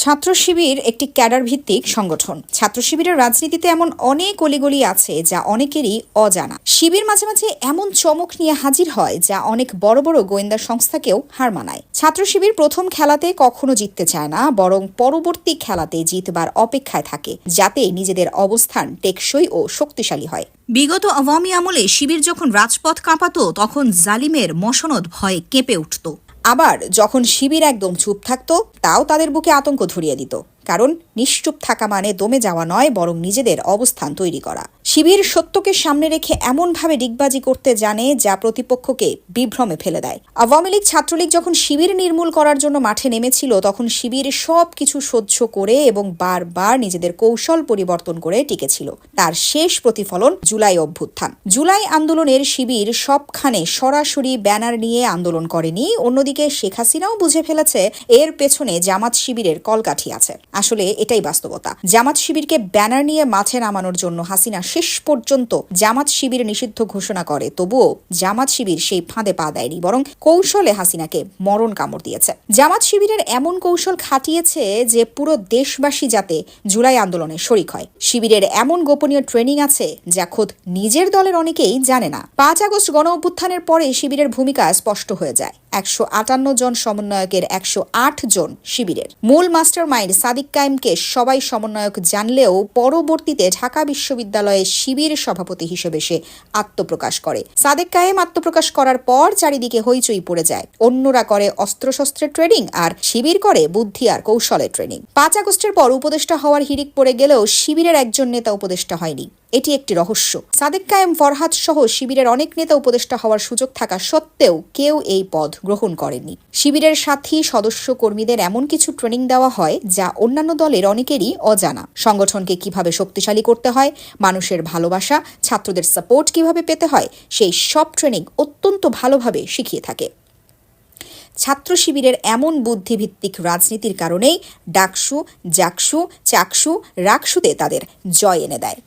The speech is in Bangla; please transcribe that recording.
ছাত্র শিবির একটি ক্যাডার ভিত্তিক সংগঠন। ছাত্র শিবিরের রাজনীতিতে এমন অনেক অলিগলি আছে যা অনেকেরই অজানা। শিবির মাঝে মাঝে এমন চমক নিয়ে হাজির হয় যা অনেক বড় বড় গোয়েন্দা সংস্থাকেও হার মানায়। ছাত্র শিবির প্রথম খেলাতে কখনো জিততে চায় না, বরং পরবর্তী খেলাতে জিতবার অপেক্ষায় থাকে, যাতে নিজেদের অবস্থান টেকসই ও শক্তিশালী হয়। বিগত আওয়ামী আমলে শিবির যখন রাজপথ কাঁপাতো, তখন জালিমের মসনদ ভয়ে কেঁপে উঠত। আবার যখন শিবির একদম চুপ থাকতো তাও তাদের বুকে আতঙ্ক ধরিয়ে দিত। কারণ নিশ্চুপ থাকা মানে দমে যাওয়া নয়, বরং নিজেদের অবস্থান তৈরি করা। শিবির সত্যকে সামনে রেখে এমনভাবে ডিগবাজি করতে জানে যা প্রতিপক্ষকে বিভ্রমে ফেলে দেয়। আওয়ামী লীগ ছাত্রলীগ যখন শিবির নির্মূল করার জন্য মাঠে নেমেছিল, তখন শিবির সব কিছু সহ্য করে এবং বারবার নিজেদের কৌশল পরিবর্তন করে টিকেছিল। তার শেষ প্রতিফলন জুলাই অভ্যুত্থান। জুলাই আন্দোলনের শিবির সবখানে সরাসরি ব্যানার নিয়ে আন্দোলন করেনি। অন্যদিকে শেখ হাসিনাও বুঝে ফেলেছে, এর পেছনে জামাত শিবিরের কলকাঠি আছে। আসলে এটাই বাস্তবতা। জামাত শিবিরকে ব্যানার নিয়ে মাঠে নামানোর জন্য হাসিনা শেষ পর্যন্ত জামাত শিবির নিষিদ্ধ ঘোষণা করে। তবুও জামাত শিবির সেই ফাঁদে পা দেয়নি, বরং কৌশলে হাসিনাকে মরণ কামড় দিয়েছে। জামাত শিবিরের এমন কৌশল খাটিয়েছে যে পুরো দেশবাসী যাতে জুলাই আন্দোলনে শরিক হয়। শিবিরের এমন গোপনীয় ট্রেনিং আছে যা খোদ নিজের দলের অনেকেই জানে না। পাঁচ আগস্ট গণ অভ্যুত্থানের পরে শিবিরের ভূমিকা স্পষ্ট হয়ে যায়। একশো আটান্ন জন সমন্বয়কের একশো আট জন শিবিরের। মূল মাস্টার মাইন্ড সাদিক কায়েমকে সবাই সমন্বয়ক জানলেও পরবর্তীতে ঢাকা বিশ্ববিদ্যালয়ে শিবির সভাপতি হিসেবে সে আত্মপ্রকাশ করে। সাদেক কায়েম আত্মপ্রকাশ করার পর চারিদিকে হইচই পড়ে যায়। অন্যরা করে অস্ত্রশস্ত্রের ট্রেনিং আর শিবির করে বুদ্ধি আর কৌশলের ট্রেনিং। পাঁচ আগস্টের পর উপদেষ্টা হওয়ার হিড়িক পড়ে গেলেও শিবিরের একজন নেতা উপদেষ্টা হয়নি। এটি একটি রহস্য। সাদেক কায়েম ফরহাদ সহ শিবিরের অনেক নেতা উপদেষ্টা হওয়ার সুযোগ থাকা সত্ত্বেও কেউ এই পদ গ্রহণ করেনি শিবিরের সাথী, সদস্য কর্মীদের এমন কিছু ট্রেনিং দেওয়া হয় যা অন্যান্য দলের অনেকেরই অজানা। সংগঠনকে কীভাবে শক্তিশালী করতে হয়, মানুষের ভালোবাসা, ছাত্রদের সাপোর্ট কীভাবে পেতে হয়, সেই সব ট্রেনিং অত্যন্ত ভালোভাবে শিখিয়ে থাকে। ছাত্র শিবিরের এমন বুদ্ধিভিত্তিক রাজনীতির কারণেই ডাকসু, জাকসু, চাকসু, রাকসুতে তাদের জয় এনে দেয়।